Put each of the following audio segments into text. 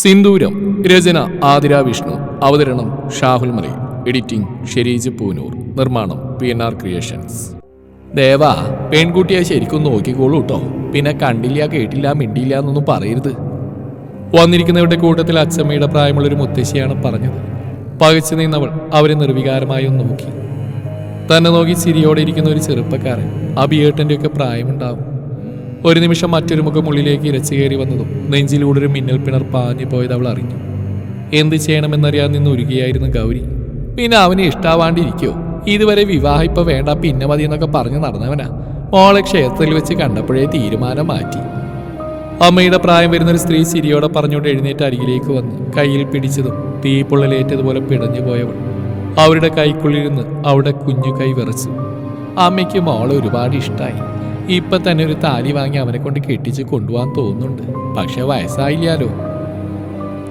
സിന്ദൂരം രചന ആതിര വിഷ്ണു അവതരണം ഷാഹുൽ മലി എഡിറ്റിംഗ് ഷെരീജ് പൂനൂർ നിർമ്മാണം P N R creations. Deva പെൺകുട്ടിയെ ശരിക്കും നോക്കിക്കോളൂ കേട്ടോ പിന്നെ കണ്ടില്ല കേട്ടില്ല മിണ്ടില്ല എന്നൊന്നും പറയരുത്. വന്നിരിക്കുന്നവരുടെ കൂട്ടത്തിൽ അച്ചമ്മയുടെ പ്രായമുള്ളൊരു മുത്തശ്ശിയാണ് പറഞ്ഞത്. പകച്ചു നിന്നവൾ അവരെ നിർവികാരമായി ഒന്ന് നോക്കി. തന്നെ നോക്കി ചിരിയോടെ ഇരിക്കുന്ന ഒരു ചെറുപ്പക്കാരൻ ഒക്കെ പ്രായമുണ്ടാവും. ഒരു നിമിഷം മറ്റൊരു മുഖം ഉള്ളിലേക്ക് ഇരച്ചു കയറി വന്നതും നെഞ്ചിലൂടെ ഒരു മിന്നൽ പിണർ പാഞ്ഞു പോയത് അവൾ അറിഞ്ഞു. എന്ത് ചെയ്യണമെന്നറിയാൻ നിന്ന് ഒരുകിയായിരുന്നു ഗൗരി. പിന്നെ അവന് ഇഷ്ടാവാണ്ടിരിക്കോ? ഇതുവരെ വിവാഹം ഇപ്പൊ വേണ്ട പിന്നെ മതി എന്നൊക്കെ പറഞ്ഞു നടന്നവനാ. മോളെ ക്ഷേത്രത്തിൽ വെച്ച് കണ്ടപ്പോഴേ തീരുമാനം മാറ്റി. അമ്മയുടെ പ്രായം വരുന്ന ഒരു സ്ത്രീ ചിരിയോടെ പറഞ്ഞുകൊണ്ട് എഴുന്നേറ്റ് അരികിലേക്ക് വന്ന് കയ്യിൽ പിടിച്ചതും തീപ്പൊള്ളലേറ്റതുപോലെ പിടഞ്ഞു പോയവൾ. അവരുടെ കൈക്കുള്ളിരുന്ന് അവിടെ കുഞ്ഞു കൈ വിറച്ചു. അമ്മയ്ക്ക് മോളെ ഒരുപാട് ഇഷ്ടമായി ഇപ്പൊ തന്നെ ഒരു താലി വാങ്ങി അവനെ കൊണ്ട് കെട്ടിച്ച് കൊണ്ടുപോകാൻ തോന്നുന്നുണ്ട്. പക്ഷെ വയസ്സായില്ലാലോ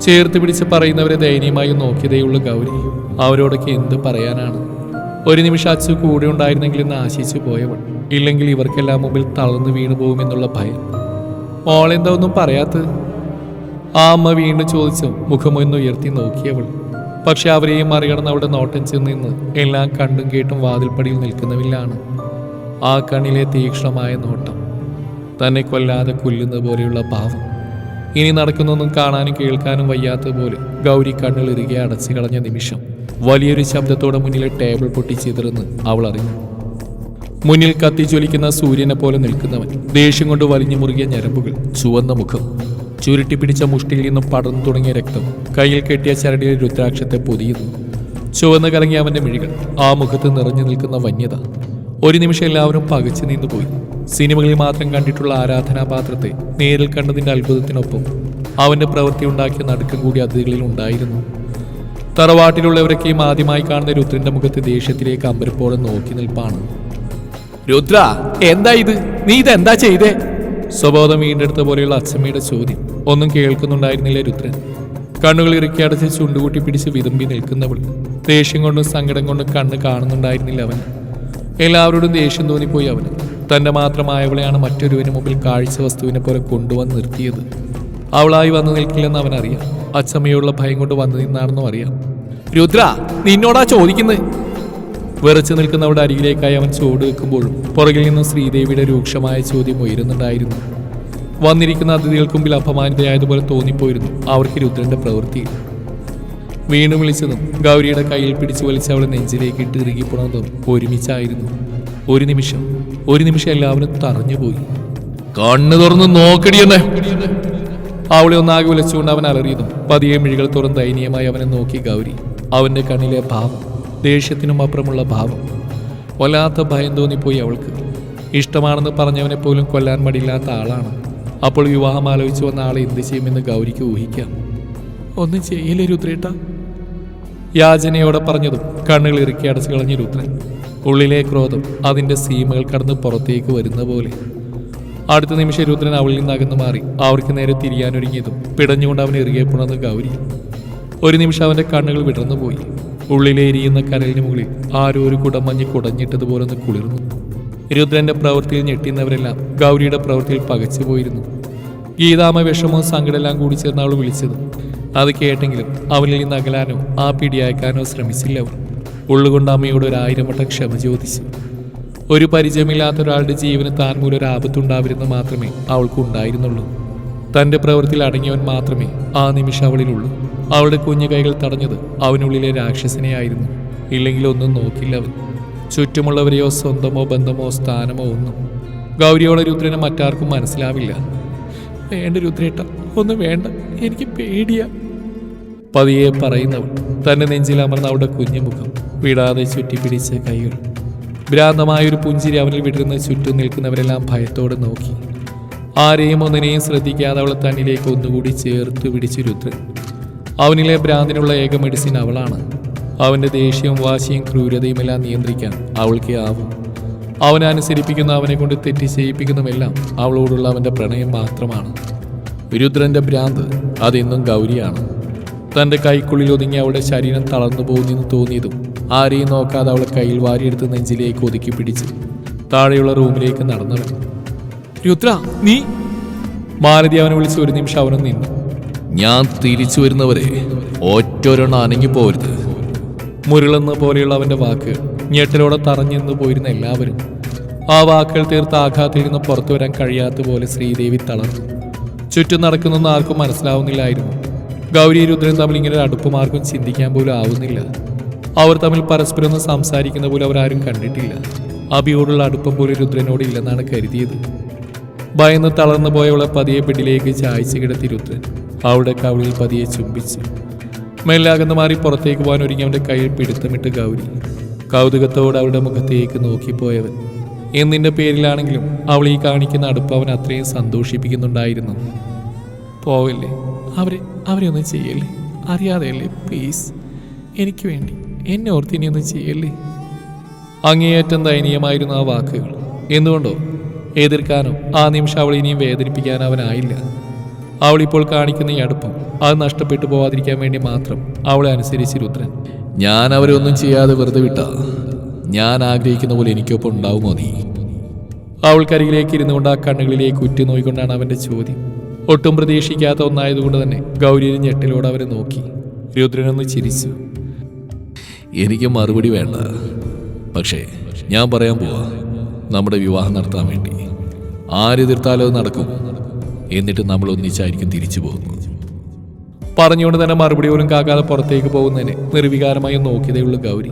ചേർത്ത് പിടിച്ച് പറയുന്നവരെ ദയനീയമായി നോക്കിയതേയുള്ളൂ ഗൗരി. അവരോടൊക്കെ എന്ത് പറയാനാണ്? ഒരു നിമിഷം അച്ചു കൂടെ ഉണ്ടായിരുന്നെങ്കിൽ എന്ന് ആശിച്ചു പോയവൾ. ഇല്ലെങ്കിൽ ഇവർക്കെല്ലാം മുമ്പിൽ തളർന്നു വീണു പോകുമെന്നുള്ള ഭയം. മോളെന്താ ഒന്നും പറയാത്തത്? ആ അമ്മ വീണ്ടും ചോദിച്ചു മുഖമൊന്ന് ഉയർത്തി നോക്കിയവൾ. പക്ഷെ അവരെയും മറികടന്ന് അവിടെ നോട്ടം ചെന്ന് നിന്ന് എല്ലാം കണ്ടും കേട്ടും വാതിൽപ്പടിയിൽ നിൽക്കുന്നവരിലാണ്. ആ കണ്ണിലെ തീക്ഷ്ണമായ നോട്ടം. തന്നെ കൊല്ലാതെ കൊല്ലുന്ന പോലെയുള്ള ഭാവം ഇനി നടക്കുന്നൊന്നും കാണാനും കേൾക്കാനും വയ്യാത്തതുപോലെ ഗൗരി കണ്ണിൽ ഇറുകെ അടച്ചു കളഞ്ഞ നിമിഷം വലിയൊരു ശബ്ദത്തോടെ മുന്നിലെ ടേബിൾ പൊട്ടി പൊട്ടിച്ചിതറുന്ന് അവൾ അറിഞ്ഞു. മുന്നിൽ കത്തി ജ്വലിക്കുന്ന സൂര്യനെ പോലെ നിൽക്കുന്നവൻ ദേഷ്യം കൊണ്ട് വലിഞ്ഞു മുറുകിയ ഞരമ്പുകൾ ചുവന്ന മുഖം. ചുരുട്ടി പിടിച്ച മുഷ്ടിയിൽ നിന്നും പടർന്നു തുടങ്ങിയ രക്തം കയ്യിൽ കെട്ടിയ ചരടിയിൽ രുദ്രാക്ഷത്തെ പൊതിയുന്നു. ചുവന്ന് കലങ്ങിയ അവന്റെ മിഴികൾ ആ മുഖത്ത് നിറഞ്ഞു നിൽക്കുന്ന വന്യത. ഒരു നിമിഷം എല്ലാവരും പകച്ചു നിന്നുപോയി. സിനിമകളിൽ മാത്രം കണ്ടിട്ടുള്ള ആരാധനാപാത്രത്തെ നേരിൽ കണ്ടതിന്റെ അത്ഭുതത്തിനൊപ്പം അവന്റെ പ്രവൃത്തി ഉണ്ടാക്കിയ നടുക്കം കൂടി അതിഥികളിൽ ഉണ്ടായിരുന്നു. തറവാട്ടിലുള്ളവരൊക്കെയും ആദ്യമായി കാണുന്ന രുദ്രന്റെ മുഖത്തെ ദേഷ്യത്തിലേക്ക് അമ്പരപ്പോടെ നോക്കി നിൽപ്പാണ്. രുദ്ര എന്താ ഇത്? നീ ഇതെന്താ ചെയ്തേ? സ്വബോധം വീണ്ടെടുത്ത പോലെയുള്ള അച്ഛമ്മയുടെ ചോദ്യം. ഒന്നും കേൾക്കുന്നുണ്ടായിരുന്നില്ല രുദ്രൻ. കണ്ണുകൾ ഇറുക്കി അടച്ച് ചുണ്ടുകൂട്ടി പിടിച്ച് വിതുമ്പി നിൽക്കുന്നവൾ. ദേഷ്യം കൊണ്ടും സങ്കടം കൊണ്ടും കണ്ണ് കാണുന്നുണ്ടായിരുന്നില്ല അവൻ എല്ലാവരോടും ദേഷ്യം തോന്നിപ്പോയി അവന്. തന്റെ മാത്രമായവളെയാണ് മറ്റൊരുവന് മുമ്പിൽ കാഴ്ച വസ്തുവിനെ പോലെ കൊണ്ടുവന്ന് നിർത്തിയത്. അവളായി വന്നു നിൽക്കില്ലെന്ന് അവനറിയാം. അച്ഛമ്മയോടുള്ള ഭയം കൊണ്ട് വന്നു നിന്നാണെന്നും അറിയാം. രുദ്ര നിന്നോടാ ചോദിക്കുന്നത് വിറച്ചു നിൽക്കുന്നവരുടെ അരികിലേക്കായി അവൻ ചുവട് വെക്കുമ്പോഴും പുറകിൽ നിന്നും ശ്രീദേവിയുടെ രൂക്ഷമായ ചോദ്യം ഉയരുന്നുണ്ടായിരുന്നു. വന്നിരിക്കുന്ന അതിഥികൾക്ക് മുമ്പിൽ അപമാനിതയായതുപോലെ തോന്നിപ്പോയിരുന്നു അവർക്ക് രുദ്രന്റെ പ്രവൃത്തി. വീണ്ടും വിളിച്ചതും ഗൗരിയുടെ കയ്യിൽ പിടിച്ചു വലിച്ച് അവളെ നെഞ്ചിലേക്ക് ഇട്ട് ഇറുകിപ്പോണതും ഒരുമിച്ചായിരുന്നു. ഒരു നിമിഷം ഒരു നിമിഷം എല്ലാവരും തറഞ്ഞുപോയി. കണ്ണു തുറന്ന് നോക്കടിയെന്നെ അവളെ ഒന്നാകെ വിളിച്ചുകൊണ്ട് അവൻ അലറിയതും പതിയെ മിഴികൾ തുറന്ന് ദയനീയമായി അവനെ നോക്കി ഗൗരി. അവന്റെ കണ്ണിലെ ഭാവം ദേഷ്യത്തിനും അപ്പുറമുള്ള ഭാവം. വല്ലാത്ത ഭയം തോന്നിപ്പോയി അവൾക്ക്. ഇഷ്ടമാണെന്ന് പറഞ്ഞവനെ പോലും കൊല്ലാൻ മടിയില്ലാത്ത ആളാണ്. അപ്പോൾ വിവാഹം ആലോചിച്ചു വന്ന ആളെ എന്ത് ചെയ്യുമെന്ന് ഗൗരിക്ക് ഊഹിക്കാം. ഒന്നും ചെയ്യില്ലേ രുദ്രേട്ട? യാചനയോടെ പറഞ്ഞതും കണ്ണുകൾ ഇറുക്കി അടച്ചു കളഞ്ഞ രുദ്രൻ ഉള്ളിലെ ക്രോധം അതിന്റെ സീമകൾ കടന്ന് പുറത്തേക്ക് വരുന്ന പോലെ. അടുത്ത നിമിഷം രുദ്രൻ അവളിൽ നിന്ന് അകന്നു മാറി അവർക്ക് നേരെ തിരിയാനൊരുങ്ങിയതും പിടഞ്ഞുകൊണ്ട് അവൻ ഇറുകെ പുണർന്ന് ഗൗരി. ഒരു നിമിഷം അവന്റെ കണ്ണുകൾ വിടർന്നു പോയി. ഉള്ളിലെ എരിയുന്ന കരലിന് മുകളിൽ ആരോ ഒരു കുടമഞ്ഞ് കുടഞ്ഞിട്ടതുപോലെ ഒന്ന് കുളിർന്നു. രുദ്രന്റെ പ്രവൃത്തിയിൽ ഞെട്ടിയുന്നവരെല്ലാം ഗൗരിയുടെ പ്രവൃത്തിയിൽ പകച്ചു പോയിരുന്നു ഗീതാമ വിഷമവും സങ്കടമെല്ലാം കൂടി ചേർന്ന് അവൾ വിളിച്ചത് അത് കേട്ടെങ്കിലും അവനിൽ നിന്ന് അകലാനോ ആ പിടി അയക്കാനോ ശ്രമിച്ചില്ല അവർ ഉള്ളുകൊണ്ട് അമ്മയോട് ഒരായിരം വട്ടം ക്ഷമ ചോദിച്ചു. ഒരു പരിചയമില്ലാത്ത ഒരാളുടെ ജീവന് താൻ മൂലം ഒരു ആപത്തുണ്ടാവരുന്ന് മാത്രമേ അവൾക്ക് ഉണ്ടായിരുന്നുള്ളൂ. തന്റെ പ്രവൃത്തിയിൽ അടങ്ങിയവൻ മാത്രമേ ആ നിമിഷം അവളിലുള്ളൂ. അവളുടെ കുഞ്ഞു കൈകൾ തടഞ്ഞത് അവനുള്ളിലെ രാക്ഷസനെയായിരുന്നു. ഇല്ലെങ്കിൽ ഒന്നും നോക്കില്ല അവൻ. ചുറ്റുമുള്ളവരെയോ സ്വന്തമോ ബന്ധമോ സ്ഥാനമോ ഒന്നും. ഗൗരിയോടെ രുദ്രനെ മറ്റാർക്കും മനസ്സിലാവില്ല. വേണ്ട രുദ്രേട്ട. ഒന്നും വേണ്ട. എനിക്ക് പേടിയാ. പതിയെ പറയുന്നവൾ തന്റെ നെഞ്ചിൽ അമർന്ന അവളുടെ കുഞ്ഞുമുഖം വിടാതെ ചുറ്റിപ്പിടിച്ച കൈകൾ ഭ്രാന്തമായൊരു പുഞ്ചിരി അവനിൽ വിടരുന്ന ചുറ്റും നിൽക്കുന്നവരെല്ലാം ഭയത്തോടെ നോക്കി. ആരെയും ഒന്നിനെയും ശ്രദ്ധിക്കാതെ അവളെ തന്നിലേക്ക് ഒന്നുകൂടി ചേർത്ത് പിടിച്ചു രുദ്രൻ. അവനിലെ ഭ്രാന്തിനുള്ള ഏക മെഡിസിൻ അവളാണ്. അവന്റെ ദേഷ്യവും വാശിയും ക്രൂരതയുമെല്ലാം നിയന്ത്രിക്കാൻ അവൾക്ക് ആവും. അവനെ അനുസരിപ്പിക്കുന്ന അവനെ കൊണ്ട് തെറ്റി ചെയ്യിപ്പിക്കുന്നതെല്ലാം അവളോടുള്ള അവന്റെ പ്രണയം മാത്രമാണ്. രുദ്രന്റെ ഭ്രാന്ത് അതിന്നും ഗൗരിയാണ്. തന്റെ കൈക്കുള്ളിൽ ഒതുങ്ങി അവളുടെ ശരീരം തളർന്നു പോകുന്നെന്ന് തോന്നിയതും ആരെയും നോക്കാതെ അവളെ കയ്യിൽ വാരിയെടുത്ത് നെഞ്ചിലേക്ക് ഒതുക്കി പിടിച്ച് താഴെയുള്ള റൂമിലേക്ക് നടന്നവൻ. രുദ്ര നീ? മാലതി അവനെ വിളിച്ച് ഒരു നിമിഷം അവനും നിന്നു. ഞാൻ തിരിച്ചു വരുന്നവരെ ഒറ്റൊരെണ്ണം അനങ്ങി പോരുത് മുരളെന്ന പോലെയുള്ള അവന്റെ വാക്കുകൾ ഞെട്ടലോടെ തറഞ്ഞെന്ന് പോയിരുന്ന എല്ലാവരും ആ വാക്കുകൾ തീർത്ത് ആഘാത്തിൽ നിന്ന് പുറത്തു വരാൻ കഴിയാത്ത പോലെ ശ്രീദേവി തളർന്നു. ചുറ്റും നടക്കുന്നൊന്നും ആർക്കും മനസ്സിലാവുന്നില്ലായിരുന്നു. ഗൗരി രുദ്രൻ തമ്മിൽ ഇങ്ങനെ ഒരു അടുപ്പമാർക്കും ചിന്തിക്കാൻ പോലും ആവുന്നില്ല. അവർ തമ്മിൽ പരസ്പരം ഒന്നും സംസാരിക്കുന്ന പോലും അവരാരും കണ്ടിട്ടില്ല. അഭിയോടുള്ള അടുപ്പം പോലും രുദ്രനോട് ഇല്ലെന്നാണ് കരുതിയത്. ഭയന്ന് തളർന്നു പോയവളെ പതിയെ പിടിലേക്ക് ചായച്ച് കിടത്തി രുദ്രൻ അവളുടെ കവിളിൽ പതിയെ ചുംബിച്ചു. മെല്ലാകന്ന് മാറി പുറത്തേക്ക് പോകാൻ ഒരുങ്ങി അവന്റെ കയ്യിൽ പിടുത്തമിട്ട് ഗൗരി. കൗതുകത്തോടെ അവളുടെ മുഖത്തേക്ക് നോക്കിപ്പോയവൻ. എന്നിന്റെ പേരിലാണെങ്കിലും അവൾ ഈ കാണിക്കുന്ന അടുപ്പ് അവൻ അത്രയും സന്തോഷിപ്പിക്കുന്നുണ്ടായിരുന്നു. പോവല്ലേ? അവരെ അവരെ ഒന്നും ചെയ്യല്ലേ? അറിയാതെയല്ലേ? പ്ലീസ് എനിക്ക് വേണ്ടി. എന്നെ ഓർത്ത് ഇനിയൊന്നും ചെയ്യല്ലേ? അങ്ങേയറ്റം ദയനീയമായിരുന്നു ആ വാക്കുകൾ. എന്തുകൊണ്ടോ? എതിർക്കാനോ ആ നിമിഷം അവൾ ഇനിയും വേദനിപ്പിക്കാനോ അവനായില്ല. അവളിപ്പോൾ കാണിക്കുന്ന ഈ അടുപ്പം അത് നഷ്ടപ്പെട്ടു പോവാതിരിക്കാൻ വേണ്ടി മാത്രം അവളെ അനുസരിച്ച് രുദ്രൻ ഞാൻ അവരെ ഒന്നും ചെയ്യാതെ വെറുതെ വിട്ട. ഞാൻ ആഗ്രഹിക്കുന്ന പോലെ എനിക്കൊപ്പം ഉണ്ടാവുമോ നീ? അവൾക്കരികിലേക്ക് ഇരുന്നു കൊണ്ട് ആ കണ്ണുകളിലേക്ക് ഉറ്റുനോയിക്കൊണ്ടാണ് അവന്റെ ചോദ്യം. ഒട്ടും പ്രതീക്ഷിക്കാത്ത ഒന്നായതുകൊണ്ട് തന്നെ ഗൗരിയുടെ ഞെട്ടിലൂടെ അവരെ നോക്കി. രുദ്രനൊന്ന് ചിരിച്ചു. എനിക്ക് മറുപടി വേണ്ട. പക്ഷേ ഞാൻ പറയാൻ പോവാ. നമ്മുടെ വിവാഹം നടത്താൻ വേണ്ടി. ആരെതിർത്താലും അത് നടക്കും. എന്നിട്ട് നമ്മൾ ഒന്നിച്ചായിരിക്കും തിരിച്ചു പോകുന്നത്. പറഞ്ഞുകൊണ്ട് തന്നെ മറുപടി പോലും കാക്കാതെ പുറത്തേക്ക് പോകുന്നതിന് നിർവികാരമായി നോക്കിയതേ ഉള്ളൂ ഗൗരി.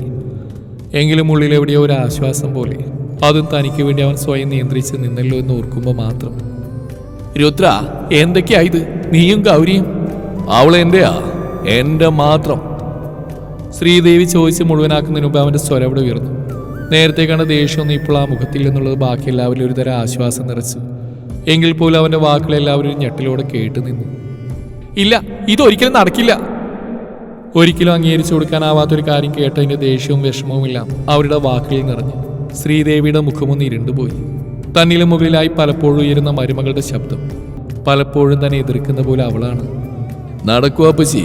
എങ്കിലും ഉള്ളിൽ എവിടെയോ ഒരു ആശ്വാസം പോലെ അതും തനിക്ക് വേണ്ടി അവൻ സ്വയം നിയന്ത്രിച്ച് നിന്നല്ലോ എന്ന് ഓർക്കുമ്പോൾ മാത്രം. രുദ്ര എന്തൊക്കെയാ ഇത്? നീയും ഗൗരിയും? അവൾ എന്റെയാ? എന്റെ മാത്രം. ശ്രീദേവി ചോദിച്ച് മുഴുവനാക്കുന്നതിന് മുമ്പ് അവന്റെ സ്വരം അവിടെ ഉയർന്നു. നേരത്തെ കണ്ട ദേഷ്യമൊന്നും ഇപ്പോൾ ആ മുഖത്തിൽ എന്നുള്ളത് ബാക്കി എല്ലാവരും ഒരുതരം ആശ്വാസം നിറച്ചു. എങ്കിൽ പോലും അവന്റെ വാക്കുകളെല്ലാവരും ഒരു കേട്ടു നിന്നു. ഇല്ല ഇതൊരിക്കലും നടക്കില്ല. ഒരിക്കലും അംഗീകരിച്ചു കൊടുക്കാനാവാത്തൊരു കാര്യം കേട്ടതിന്റെ ദേഷ്യവും വിഷമവും ഇല്ല അവരുടെ വാക്കുകളിൽ നിറഞ്ഞു. ശ്രീദേവിയുടെ മുഖമൊന്ന് ഇരുണ്ടുപോയി. തന്നിലും മുകളിലായി പലപ്പോഴും ഉയരുന്ന മരുമകളുടെ ശബ്ദം. പലപ്പോഴും തന്നെ എതിർക്കുന്ന പോലെ അവളാണ്. നടക്കൂ അപ്പച്ചി.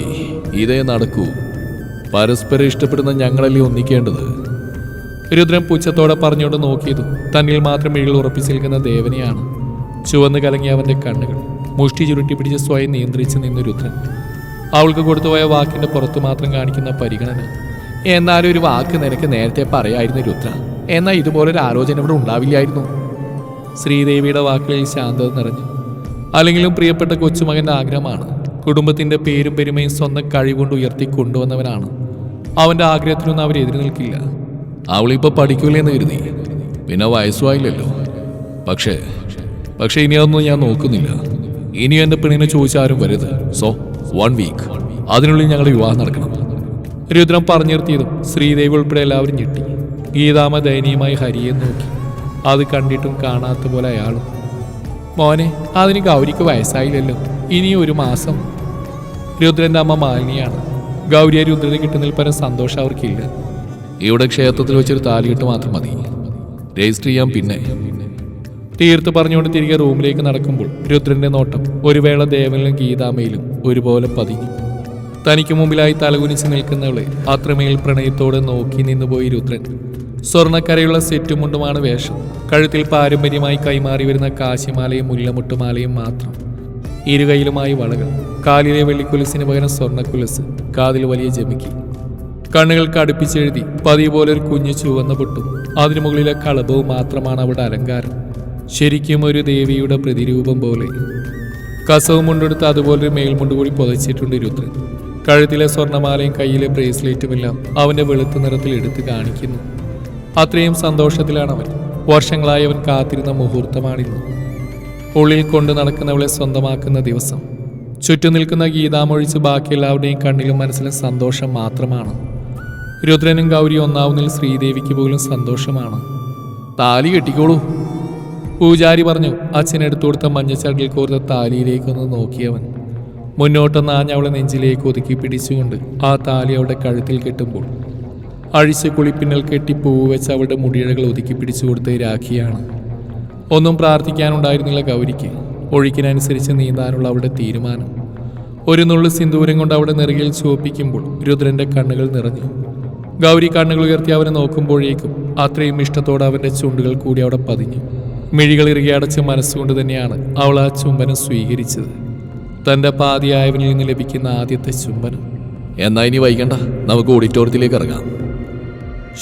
ഇതേ നടക്കൂ. പരസ്പരം ഇഷ്ടപ്പെടുന്ന ഞങ്ങളല്ലേ ഒന്നിക്കേണ്ടത്? രുദ്രൻ പുച്ഛത്തോടെ പറഞ്ഞുകൊണ്ട് നോക്കിയതും തന്നിൽ മാത്രം ഇഴിൽ ഉറപ്പിച്ചു നിൽക്കുന്ന ദേവനെയാണ്. ചുവന്ന് കലങ്ങിയ അവന്റെ കണ്ണുകൾ. മുഷ്ടി ചുരുട്ടി പിടിച്ച് സ്വയം നിയന്ത്രിച്ച് നിന്ന രുദ്രൻ. അവൾക്ക് കൊടുത്തുപോയ വാക്കിന്റെ പുറത്തു മാത്രം കാണിക്കുന്ന പരിഗണന. എന്നാലും ഒരു വാക്ക് നിനക്ക് നേരത്തെ പറയായിരുന്നു രുദ്ര. എന്നാൽ ഇതുപോലൊരു ആലോചന ഇവിടെ ഉണ്ടാവില്ലായിരുന്നു. ശ്രീദേവിയുടെ വാക്കുകളിൽ ശാന്തത നിറഞ്ഞു. അല്ലെങ്കിലും പ്രിയപ്പെട്ട കൊച്ചുമകന്റെ ആഗ്രഹമാണ്. കുടുംബത്തിന്റെ പേരും പെരുമയും സ്വന്തം കഴിവുകൊണ്ട് ഉയർത്തി കൊണ്ടുവന്നവനാണ്. അവന്റെ ആഗ്രഹത്തിനൊന്നും അവർ എതിര് നിൽക്കില്ല. അവളിപ്പോ പഠിക്കൂലെന്ന് കരുതി. പിന്നെ വയസ്സുമായില്ലല്ലോ. പക്ഷേ പക്ഷേ ഇനി അതൊന്നും ഞാൻ നോക്കുന്നില്ല. ഇനി എന്റെ പെണ്ണിനെ ചോദിച്ചാരും വരരുത്. സോ വൺ വീക്ക് അതിനുള്ളിൽ ഞങ്ങൾ വിവാഹം നടക്കണം. രുദ്രം പറഞ്ഞു നിർത്തിയതും ശ്രീദേവി ഉൾപ്പെടെ എല്ലാവരും ഞെട്ടി. ഗീതാമ ദയനീയമായി ഹരിയെ നോക്കി. അത് കണ്ടിട്ടും കാണാത്ത പോലെ അയാളും മോനെ അതിന് ഗൗരിക്ക് വയസ്സായില്ലല്ലോ. ഇനി ഒരു മാസം. രുദ്രന്റെ അമ്മ മാലിനിയാണ്. ഗൗരിയെ രുദ്രനെ കിട്ടുന്നതിൽ പരം സന്തോഷം അവർക്കില്ല. ഇവിടെ ക്ഷേത്രത്തിൽ വെച്ചൊരു താലികെട്ട് മാത്രം മതി. രജിസ്റ്റർ ചെയ്യാൻ പിന്നെ. തീർത്ത് പറഞ്ഞുകൊണ്ട് തിരികെ റൂമിലേക്ക് നടക്കുമ്പോൾ രുദ്രന്റെ നോട്ടം ഒരു വേള ദേവനിലും ഗീതാമയിലും ഒരുപോലെ പതിഞ്ഞു. തനിക്ക് മുമ്പിലായി തലകുനിച്ച് നിൽക്കുന്നവളെ അത്രമേൽ പ്രണയത്തോടെ നോക്കി നിന്നുപോയി രുദ്രൻ. സ്വർണക്കരയുള്ള സെറ്റുമുണ്ടുമാണ് വേഷം. കഴുത്തിൽ പാരമ്പര്യമായി കൈമാറി വരുന്ന കാശിമാലയും മുല്ലമുട്ടുമാലയും മാത്രം. ഇരുകൈയിലുമായി വളകൾ. കാലിലെ വെള്ളിക്കുലസിന് പകരം സ്വർണക്കുലസ്. കാതിൽ വലിയ ജമിക്കി. കണ്ണുകൾക്ക് അടുപ്പിച്ചെഴുതി പതിവ് പോലെ ഒരു കുഞ്ഞു ചുവന്ന പൊട്ടും. അതിനു മുകളിലെ കളഭവും മാത്രമാണ് അവിടെ അലങ്കാരം. ശരിക്കും ഒരു ദേവിയുടെ പ്രതിരൂപം പോലെ. കസവും മുണ്ടെടുത്ത് അതുപോലൊരു മേൽമുണ്ട് കൂടി പുതച്ചിട്ടുണ്ട് രുദ്രൻ. കഴുത്തിലെ സ്വർണമാലയും കയ്യിലെ ബ്രേസ്ലെറ്റും എല്ലാം അവന്റെ വെളുത്ത നിറത്തിൽ എടുത്ത് കാണിക്കുന്നു. അത്രയും സന്തോഷത്തിലാണ് അവൻ. വർഷങ്ങളായി അവൻ കാത്തിരുന്ന മുഹൂർത്തമാണിന്ന്. ഉള്ളിൽ കൊണ്ടു നടക്കുന്നവളെ സ്വന്തമാക്കുന്ന ദിവസം. ചുറ്റും നിൽക്കുന്ന ഗീതാമൊഴിച്ച് ബാക്കി എല്ലാവരുടെയും കണ്ണിലും മനസ്സിലും സന്തോഷം മാത്രമാണ്. രുദ്രനും ഗൗരി ഒന്നാവുന്നതിൽ ശ്രീദേവിക്ക് പോലും സന്തോഷമാണ്. താലി കെട്ടിക്കോളൂ. പൂജാരി പറഞ്ഞു അച്ഛൻ എടുത്തു കൊടുത്ത മഞ്ഞച്ചടിൽ കോർത്ത താലിയിലേക്കൊന്ന് നോക്കിയവൻ. മുന്നോട്ട് നാഞ്ഞവളെ നെഞ്ചിലേക്ക് ഒതുക്കി പിടിച്ചുകൊണ്ട് ആ താലി അവളുടെ കഴുത്തിൽ കെട്ടുമ്പോൾ അഴിച്ച് കുളിപ്പിന്നൽ കെട്ടി പൂവ് വെച്ച് അവളുടെ മുടിയഴകൾ ഒതുക്കി പിടിച്ചു കൊടുത്ത് രാഖിയാണ്. ഒന്നും പ്രാർത്ഥിക്കാനുണ്ടായിരുന്നില്ല ഗൗരിക്ക്. ഒഴുക്കിനനുസരിച്ച് നീന്താനുള്ള അവളുടെ തീരുമാനം. ഒരു നുള്ളു സിന്ദൂരം കൊണ്ട് അവിടെ നെറുകിൽ ചുവപ്പിക്കുമ്പോൾ രുദ്രന്റെ കണ്ണുകൾ നിറഞ്ഞു. ഗൗരി കണ്ണുകൾ ഉയർത്തി അവനെ നോക്കുമ്പോഴേക്കും അത്രയും ഇഷ്ടത്തോടെ അവന്റെ ചുണ്ടുകൾ കൂടി അവിടെ പതിഞ്ഞു. മിഴികൾ ഇറുകി അടച്ച് മനസ്സുകൊണ്ട് തന്നെയാണ് അവൾ ആ ചുംബനം സ്വീകരിച്ചത്. തന്റെ പാതിയായവനിൽ നിന്ന് ലഭിക്കുന്ന ആദ്യത്തെ ചുംബനം. എന്നാ ഇനി വൈകണ്ട നമുക്ക് ഓഡിറ്റോറിയത്തിലേക്ക് ഇറങ്ങാം.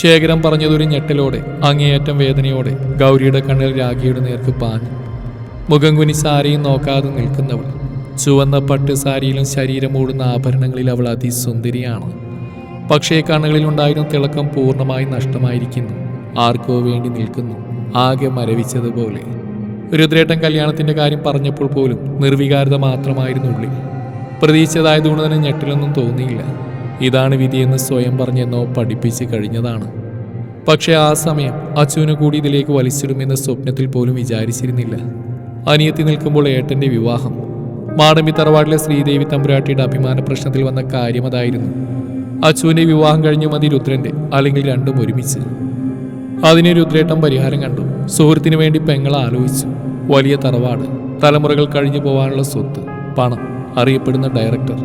ശേഖരം പറഞ്ഞതൊരു ഞെട്ടലോടെ അങ്ങേയറ്റം വേദനയോടെ ഗൗരിയുടെ കണ്ണിൽ രാഖിയുടെ നേർക്ക് പാഞ്ഞു. മുഖം കുനി സാരിയും നോക്കാതെ നിൽക്കുന്നവൾ. ചുവന്ന പട്ട് സാരിയിലും ശരീരം മൂടുന്ന ആഭരണങ്ങളിൽ അവൾ അതിസുന്ദരിയാണ്. പക്ഷേ കണ്ണുകളിൽ ഉണ്ടായിരുന്ന തിളക്കം പൂർണമായി നഷ്ടമായിരിക്കുന്നു. ആർക്കോ വേണ്ടി നിൽക്കുന്നു. ആകെ മരവിച്ചതുപോലെ. രുദ്രേട്ടൻ കല്യാണത്തിന്റെ കാര്യം പറഞ്ഞപ്പോൾ പോലും നിർവികാരത മാത്രമായിരുന്നു ഉള്ളിൽ. പ്രതീക്ഷിച്ചതായതുകൊണ്ട് തന്നെ ഞെട്ടിലൊന്നും തോന്നിയില്ല. ഇതാണ് വിധിയെന്ന് സ്വയം പറഞ്ഞെന്നോ പഠിപ്പിച്ച് കഴിഞ്ഞതാണ്. പക്ഷേ ആ സമയം അച്ചുവിനെ കൂടി ഇതിലേക്ക് വലിച്ചിടുമെന്ന് സ്വപ്നത്തിൽ പോലും വിചാരിച്ചിരുന്നില്ല. അനിയത്തി നിൽക്കുമ്പോൾ ഏട്ടന്റെ വിവാഹം. മാടമ്പി തറവാടിലെ ശ്രീദേവി തമ്പുരാട്ടിയുടെ അഭിമാന പ്രശ്നത്തിൽ വന്ന കാര്യം അതായിരുന്നു. അച്ചുവിന്റെ വിവാഹം കഴിഞ്ഞു മതി രുദ്രന്റെ അല്ലെങ്കിൽ രണ്ടും ഒരുമിച്ച്. അതിന് രുദ്രേട്ടൻ പരിഹാരം കണ്ടു. സുഹൃത്തിനു വേണ്ടി പെങ്ങൾ ആലോചിച്ചു. വലിയ തറവാട് തലമുറകൾ കഴിഞ്ഞു പോകാനുള്ള സ്വത്ത് പണം അറിയപ്പെടുന്ന ഡയറക്ടർ.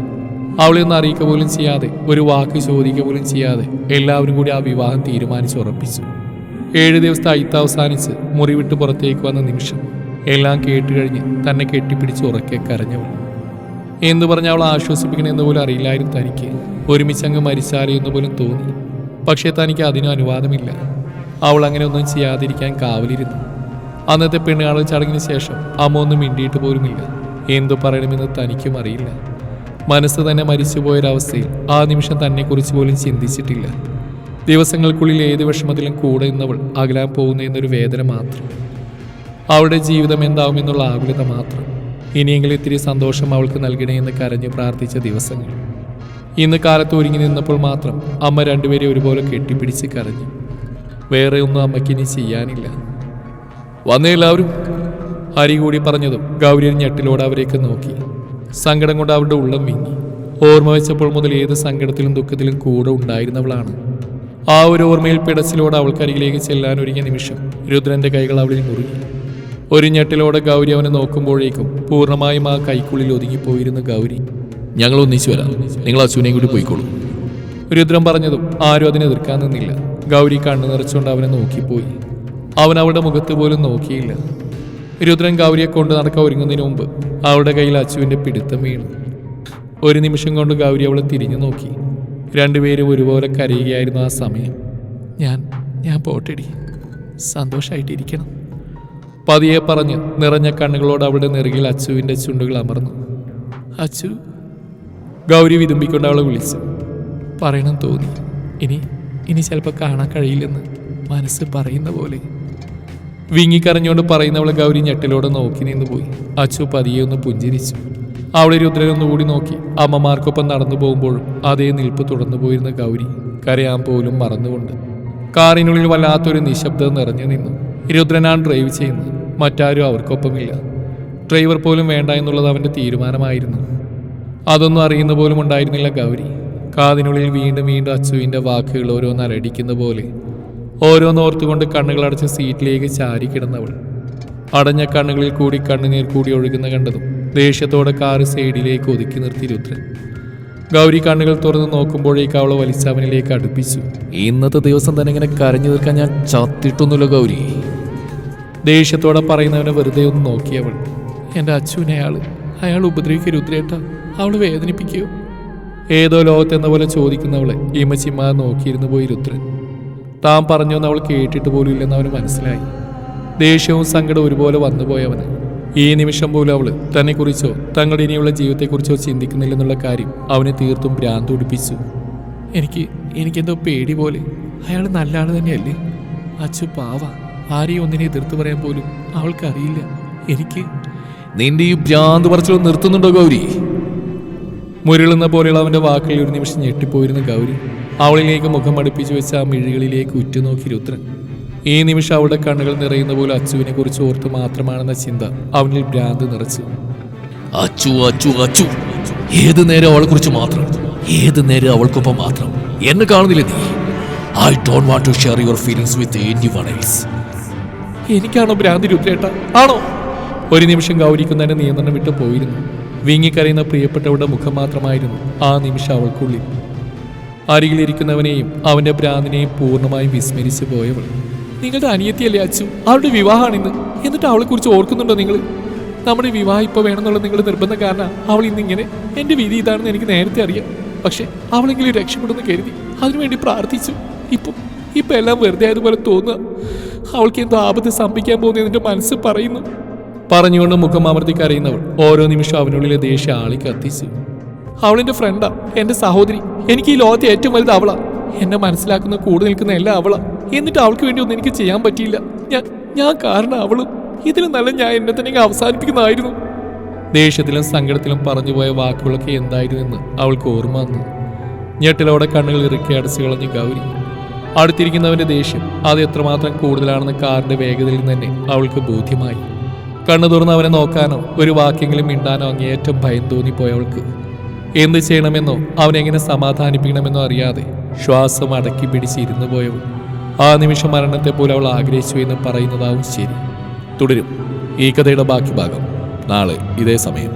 അവളെ ഒന്ന് അറിയിക്കുക പോലും ചെയ്യാതെ ഒരു വാക്ക് ചോദിക്കുക പോലും ചെയ്യാതെ എല്ലാവരും കൂടി ആ വിവാഹം തീരുമാനിച്ച് ഉറപ്പിച്ചു. ഏഴ് ദിവസത്തെ അയിത്ത അവസാനിച്ച് മുറി വിട്ട് പുറത്തേക്ക് വന്ന നിമിഷം എല്ലാം കേട്ടുകഴിഞ്ഞ് തന്നെ കെട്ടിപ്പിടിച്ച് ഉറക്കെ കരഞ്ഞവൾ എന്ന് പറഞ്ഞ് അവൾ ആശ്വസിപ്പിക്കണമെന്ന് പോലും അറിയില്ലായിരുന്നു തനിക്ക്. ഒരുമിച്ചങ്ങ് മരിച്ചാലേ എന്ന് പോലും തോന്നി. പക്ഷേ തനിക്ക് അതിനും അനുവാദമില്ല. അവൾ അങ്ങനെ ഒന്നും ചെയ്യാതിരിക്കാൻ കാവലിരുന്നു. അന്നത്തെ പെണ്ണുകാണൽ ചടങ്ങിന് ശേഷം അമ്മ ഒന്നും മിണ്ടിയിട്ട് പോലുമില്ല എന്തു പറയണമെന്ന് തനിക്കും അറിയില്ല. മനസ്സ് തന്നെ മരിച്ചുപോയൊരവസ്ഥയിൽ ആ നിമിഷം തന്നെക്കുറിച്ച് പോലും ചിന്തിച്ചിട്ടില്ല. ദിവസങ്ങൾക്കുള്ളിൽ ഏത് വിഷമത്തിലും കൂടെ നിന്നവൾ അകലാൻ പോകുന്നതെന്നൊരു വേദന മാത്രം. അവളുടെ ജീവിതം എന്താവുമെന്നുള്ള ആകുലത മാത്രം. ഇനിയെങ്കിലും ഇത്തിരി സന്തോഷം അവൾക്ക് നൽകണേ എന്ന് കരഞ്ഞ് പ്രാർത്ഥിച്ച ദിവസങ്ങൾ. ഇന്ന് കാലത്ത് ഒരുങ്ങി നിന്നപ്പോൾ മാത്രം അമ്മ രണ്ടുപേരെ ഒരുപോലെ കെട്ടിപ്പിടിച്ച് കരഞ്ഞു. വേറെ ഒന്നും അമ്മയ്ക്ക് ഇനി ചെയ്യാനില്ല. വന്നെല്ലാവരും ഹരി കൂടി പറഞ്ഞതും ഗൗരിയൻ ഞെട്ടിലോടെ അവരേക്ക് നോക്കി. സങ്കടം കൊണ്ട് അവരുടെ ഉള്ളം വീങ്ങി. ഓർമ്മ വെച്ചപ്പോൾ മുതൽ ഏത് സങ്കടത്തിലും ദുഃഖത്തിലും കൂടെ ഉണ്ടായിരുന്നവളാണ്. ആ ഒരു ഓർമ്മയിൽ പിടച്ചിലോടെ അവൾക്കരികിലേക്ക് ചെല്ലാൻ ഒരുങ്ങിയ നിമിഷം രുദ്രന്റെ കൈകൾ അവളിൽ മുറുകി. ഒരു ഞെട്ടിലോടെ ഗൗരി അവനെ നോക്കുമ്പോഴേക്കും പൂർണമായും ആ കൈക്കുള്ളിൽ ഒതുങ്ങിപ്പോയിരുന്ന ഗൗരി ഞങ്ങൾ ഒന്നിച്ചു വരാം. നിങ്ങൾ അശ്വിനെയും കൂടി പോയിക്കോളൂ. രുദ്രം പറഞ്ഞതും ആരും അതിനെ എതിർക്കാൻ നിന്നില്ല. ഗൗരി കണ്ണു നിറച്ചുകൊണ്ട് അവനെ നോക്കിപ്പോയി. അവൻ അവളുടെ മുഖത്ത് പോലും നോക്കിയില്ല. രുദ്രൻ ഗൗരിയെ കൊണ്ട് നടക്കാൻ ഒരുങ്ങുന്നതിന് മുമ്പ് അവളുടെ കയ്യിൽ അച്ചുവിന്റെ പിടുത്തം വീണു. ഒരു നിമിഷം കൊണ്ട് ഗൗരി അവളെ തിരിഞ്ഞു നോക്കി. രണ്ടുപേരും ഒരുപോലെ കരയുകയായിരുന്നു ആ സമയം. ഞാൻ ഞാൻ പോട്ടെടി. സന്തോഷമായിട്ടിരിക്കണം പതിയെ പറഞ്ഞ് നിറഞ്ഞ കണ്ണുകളോട് അവളുടെ നെറുകിൽ അച്ചുവിന്റെ ചുണ്ടുകൾ അമർന്നു. അച്ചു ഗൗരി വിതുമ്പിക്കൊണ്ട് അവളെ വിളിച്ചു. പറയണം തോന്നി. ഇനി ഇനി ചിലപ്പോൾ കാണാൻ കഴിയില്ലെന്ന് മനസ്സ് പറയുന്ന പോലെ. വിങ്ങിക്കരഞ്ഞുകൊണ്ട് പറയുന്നവളെ ഗൗരി ഞെട്ടിലോടെ നോക്കി നിന്ന് പോയി. അച്ചു പതിയെ ഒന്ന് പുഞ്ചിരിച്ചു. അവളെ രുദ്രൻ കൂടി നോക്കി. അമ്മമാർക്കൊപ്പം നടന്നു പോകുമ്പോഴും അതേ നിൽപ്പ് തുടർന്നു പോയിരുന്ന ഗൗരി കരയാൻ പോലും മറന്നുകൊണ്ട് കാറിനുള്ളിൽ വല്ലാത്തൊരു നിശബ്ദത നിറഞ്ഞു നിന്നു. രുദ്രനാണ് ഡ്രൈവ് ചെയ്യുന്നത്. മറ്റാരും അവർക്കൊപ്പമില്ല. ഡ്രൈവർ പോലും വേണ്ട എന്നുള്ളത് അവന്റെ തീരുമാനമായിരുന്നു. അതൊന്നും അറിയുന്ന പോലും ഉണ്ടായിരുന്നില്ല ഗൗരി. കാതിനുള്ളിൽ വീണ്ടും വീണ്ടും അച്ചുവിന്റെ വാക്കുകൾ ഓരോന്ന് അലടിക്കുന്ന പോലെ. ഓരോന്നോർത്തുകൊണ്ട് കണ്ണുകളടച്ച് സീറ്റിലേക്ക് ചാരി കിടന്നവൾ. അടഞ്ഞ കണ്ണുകളിൽ കൂടി കണ്ണുനീർ കൂടി ഒഴുകുന്ന കണ്ടതും ദേഷ്യത്തോടെ കാറ് സൈഡിലേക്ക് ഒതുക്കി നിർത്തി രുദ്രൻ. ഗൗരി കണ്ണുകൾ തുറന്ന് നോക്കുമ്പോഴേക്ക് അവളെ വലിച്ചവനിലേക്ക് അടുപ്പിച്ചു. ഇന്നത്തെ ദിവസം തന്നെ ഇങ്ങനെ കരഞ്ഞു തീർക്കാൻ ഞാൻ ചത്തിട്ടൊന്നുമില്ല ഗൗരി. ദേഷ്യത്തോടെ പറയുന്നവനെ വെറുതെ ഒന്ന് നോക്കിയവൾ. എന്റെ അച്ഛനെ അയാൾ അയാൾ ഉപദ്രവിക്കുക രുദ്രേട്ട. അവൾ വേദനിപ്പിക്കുകയോ ഏതോ ലോകത്തെന്ന പോലെ ചോദിക്കുന്നവളെ ഇമച്ചിമ്മ നോക്കിയിരുന്നു പോയി രുദ്രൻ. താൻ പറഞ്ഞൊന്നും അവൾ കേട്ടിട്ട് പോലും ഇല്ലെന്ന് അവന് മനസ്സിലായി. ദേഷ്യവും സങ്കടവും ഒരുപോലെ വന്നുപോയവന് ഈ നിമിഷം പോലും അവൾ തന്നെക്കുറിച്ചോ തങ്ങളുടെ ഇനിയുള്ള ജീവിതത്തെക്കുറിച്ചോ ചിന്തിക്കുന്നില്ലെന്നുള്ള കാര്യം അവനെ തീർത്തും ഭ്രാന്ത് പിടിപ്പിച്ചു. എനിക്ക് എനിക്കെന്തോ പേടി പോലെ. അയാൾ നല്ല ആൾ തന്നെയല്ലേ? അച്ചു പാവ. ആരെയും ഒന്നിനെ എതിർത്ത് പറയാൻ പോലും അവൾക്കറിയില്ല. എനിക്ക് നിന്റെ ഈ ഭ്രാന്ത് പറച്ചു നിർത്തുന്നുണ്ടോ ഗൗരി? മുരളുന്ന പോലെയുള്ള അവന്റെ വാക്കുകളിൽ ഒരു നിമിഷം ഞെട്ടിപ്പോയിരുന്ന ഗൗരി. അവളിലേക്ക് മുഖം അടുപ്പിച്ചു വെച്ച ആ മിഴികളിലേക്ക് ഉറ്റുനോക്കി രുദ്രൻ. ഈ നിമിഷം അവളുടെ കണ്ണുകൾ നിറയുന്ന പോലെ അച്ചുവിനെ കുറിച്ച് ഓർത്ത് മാത്രമാണെന്ന ചിന്ത അവനിൽ ഭ്രാന്ത് നിറച്ചു. അച്ചു അച്ചു അച്ചു. ഏത് നേരം അവളെ കുറിച്ച് മാത്രം? ഏത് നേരം അവൾക്കൊപ്പം മാത്രം? എന്നെ കാണുന്നില്ല നീ? I don't want to share your feelings with anyone else എനിക്കാണോ ഭ്രാന്തി രുദ്രേട്ട? ആണോ? ഒരു നിമിഷം ഗൗരിക്കുന്നതിന് നിയന്ത്രണം വിട്ടു പോയിരുന്നു. വിങ്ങിക്കരയുന്ന പ്രിയപ്പെട്ടവരുടെ മുഖം മാത്രമായിരുന്നു ആ നിമിഷം അവൾക്കുള്ളിൽ. അരികിലിരിക്കുന്നവനെയും അവന്റെ ഭ്രാന്തിനെയും പൂർണമായും വിസ്മരിച്ചു പോയവൾ നിങ്ങളുടെ അനിയത്തിയല്ലേ അച്ചു അവളുടെ വിവാഹമാണിന്ന്. എന്നിട്ട് അവളെ കുറിച്ച് ഓർക്കുന്നുണ്ടോ നിങ്ങൾ നമ്മുടെ വിവാഹം ഇപ്പോൾ വേണമെന്നുള്ള നിങ്ങളുടെ നിർബന്ധം കാരണം അവൾ ഇന്നിങ്ങനെ എന്റെ വിധി ഇതാണെന്ന് എനിക്ക് നേരത്തെ അറിയാം. പക്ഷേ അവളെങ്കിലും രക്ഷപ്പെടുമെന്ന് കരുതി അതിനുവേണ്ടി പ്രാർത്ഥിച്ചു. ഇപ്പം ഇപ്പം എല്ലാം വെറുതെ ആയതുപോലെ തോന്നുക. അവൾക്ക് എന്തോ ആപത്ത് സംഭവിക്കാൻ പോകുന്നു എന്റെ മനസ്സ് പറയുന്നു. പറഞ്ഞുകൊണ്ട് മുഖം അമർത്തി കരയുന്നവൾ ഓരോ നിമിഷം അവനുള്ളിലെ ദേഷ്യം ആളി കത്തിച്ചു അവളിന്റെ ഫ്രണ്ടാ എന്റെ സഹോദരി. എനിക്ക് ഈ ലോകത്തെ ഏറ്റവും വലുത് അവളാ. എന്നെ മനസ്സിലാക്കുന്ന കൂടെ നിൽക്കുന്ന എല്ലാം അവളാ. എന്നിട്ട് അവൾക്ക് വേണ്ടി ഒന്നും എനിക്ക് ചെയ്യാൻ പറ്റിയില്ല. ഞാൻ ഞാൻ കാരണം അവളും. ഇതിലും നല്ല ഞാൻ എന്നെ തന്നെ അവസാനിപ്പിക്കുന്നതായിരുന്നു. ദേഷ്യത്തിലും സങ്കടത്തിലും പറഞ്ഞുപോയ വാക്കുകളൊക്കെ എന്തായിരുന്നെന്ന് അവൾക്ക് ഓർമ്മ വന്നു. ഞെട്ടിലോടെ കണ്ണുകൾ ഇറുക്കി അടച്ചു കളഞ്ഞ് ഗൗരി. അടുത്തിരിക്കുന്നവന്റെ ദേഷ്യം അത് എത്രമാത്രം കൂടുതലാണെന്ന് കാറിന്റെ വേഗതയിൽ തന്നെ അവൾക്ക് ബോധ്യമായി. കണ്ണു തുറന്ന് അവനെ നോക്കാനോ ഒരു വാക്കെങ്കിലും മിണ്ടാനോ അങ്ങേയറ്റം ഭയം തോന്നിപ്പോയവൾക്ക്. എന്ത് ചെയ്യണമെന്നോ അവനെങ്ങനെ സമാധാനിപ്പിക്കണമെന്നോ അറിയാതെ ശ്വാസം അടക്കി പിടിച്ചിരുന്നു പോയവൾ. ആ നിമിഷം മരണത്തെ പോലെ അവൾ ആഗ്രഹിച്ചു എന്ന് പറയുന്നതാവും ശരി. തുടരും. ഈ കഥയുടെ ബാക്കി ഭാഗം നാളെ ഇതേ സമയം.